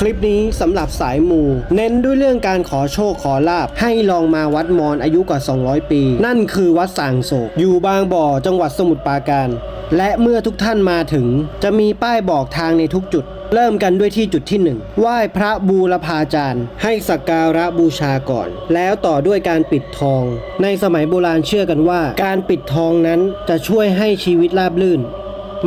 คลิปนี้สำหรับสายมู เน้นด้วยเรื่องการขอโชคขอลาบ ให้ลองมาวัดมอญอายุกว่า 200 ปี นั่นคือวัดสางโศก อยู่บางบ่อจังหวัดสมุทรปราการ และเมื่อทุกท่านมาถึง จะมีป้ายบอกทางในทุกจุด เริ่มกันด้วยที่จุดที่หนึ่งไหว้พระบูรพาจารย์ ให้สักการะบูชาก่อน แล้วต่อด้วยการปิดทอง ในสมัยโบราณเชื่อกันว่า การปิดทองนั้นจะช่วยให้ชีวิตราบรื่น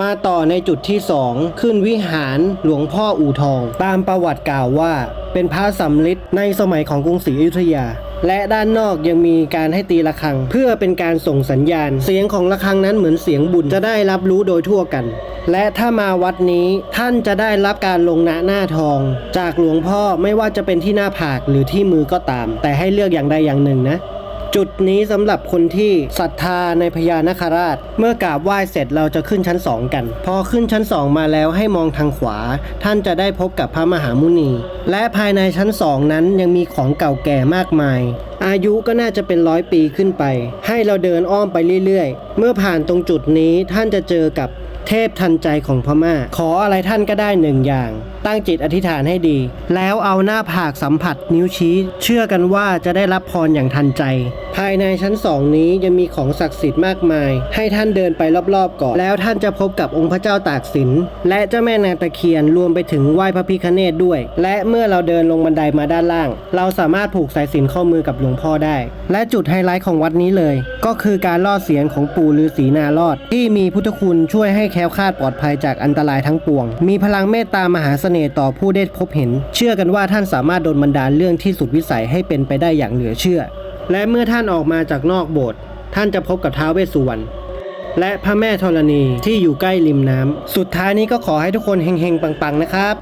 มาต่อในจุดที่ 2 ขึ้นวิหารหลวงพ่ออู่ทอง ตามประวัติกล่าวว่า เป็นพระสำริดในสมัยของกรุงศรีอยุธยา และด้านนอกยังมีการให้ตีระฆัง เพื่อเป็นการส่งสัญญาณ เสียงของระฆังนั้นเหมือนเสียงบุญจะได้รับรู้โดยทั่วกัน และถ้ามาวัดนี้ท่านจะได้รับการลงหน้าหน้าทอง จากหลวงพ่อไม่ว่าจะเป็นที่หน้าผากหรือที่มือก็ตาม แต่ให้เลือกอย่างใดอย่างหนึ่งนะ จุดนี้สำหรับคนที่ศรัทธาในพญานาคราช เมื่อกราบไหว้เสร็จเราจะขึ้นชั้น 2 กัน พอขึ้นชั้น 2 มาแล้วให้มองทางขวา ท่านจะได้พบกับพระมหามุนี และภายในชั้น 2 นั้นยังมีของเก่าแก่มากมาย อายุก็น่าจะเป็นร้อยปีขึ้นไป ให้เราเดินอ้อมไปเรื่อยๆ เมื่อผ่านตรงจุดนี้ท่านจะเจอกับ เทพทันใจของพม่า ขออะไรท่านก็ได้หนึ่งอย่าง ตั้งจิตอธิษฐานให้ดี แล้วเอาหน้าผากสัมผัสนิ้วชี้ เชื่อกันว่าจะได้รับพรอย่างทันใจ ภายในชั้นสองนี้ยังมีของศักดิ์สิทธิ์มากมาย ให้ท่านเดินไปรอบๆก่อน แล้วท่านจะพบกับองค์พระเจ้าตากสิน และเจ้าแม่นางตะเคียนรวมไปถึงไหว้พระพิฆเนศด้วย และเมื่อเราเดินลงบันไดมาด้านล่าง เราสามารถผูกสายสิญจนข้อมือกับหลวงพ่อได้ และจุดไฮไลท์ของวัดนี้เลย ก็คือการลอดเสียงของปู่ฤาษีนารอด ที่มีพุทธคุณช่วยให้แล้วคลาดปลอดภัยจากอันตรายทั้งปวง มีพลังเมตตามหาเสน่ห์ต่อผู้ได้พบเห็น เชื่อกันว่าท่านสามารถโดนบันดาลเรื่องที่สุดวิสัยให้เป็นไปได้อย่างเหลือเชื่อ และเมื่อท่านออกมาจากนอกโบสถ์ท่านจะพบกับท้าวเวสสุวรรณและพระแม่ธรณีที่อยู่ใกล้ริมน้ำสุดท้ายนี้ก็ขอให้ทุกคนเฮงๆปังๆนะครับ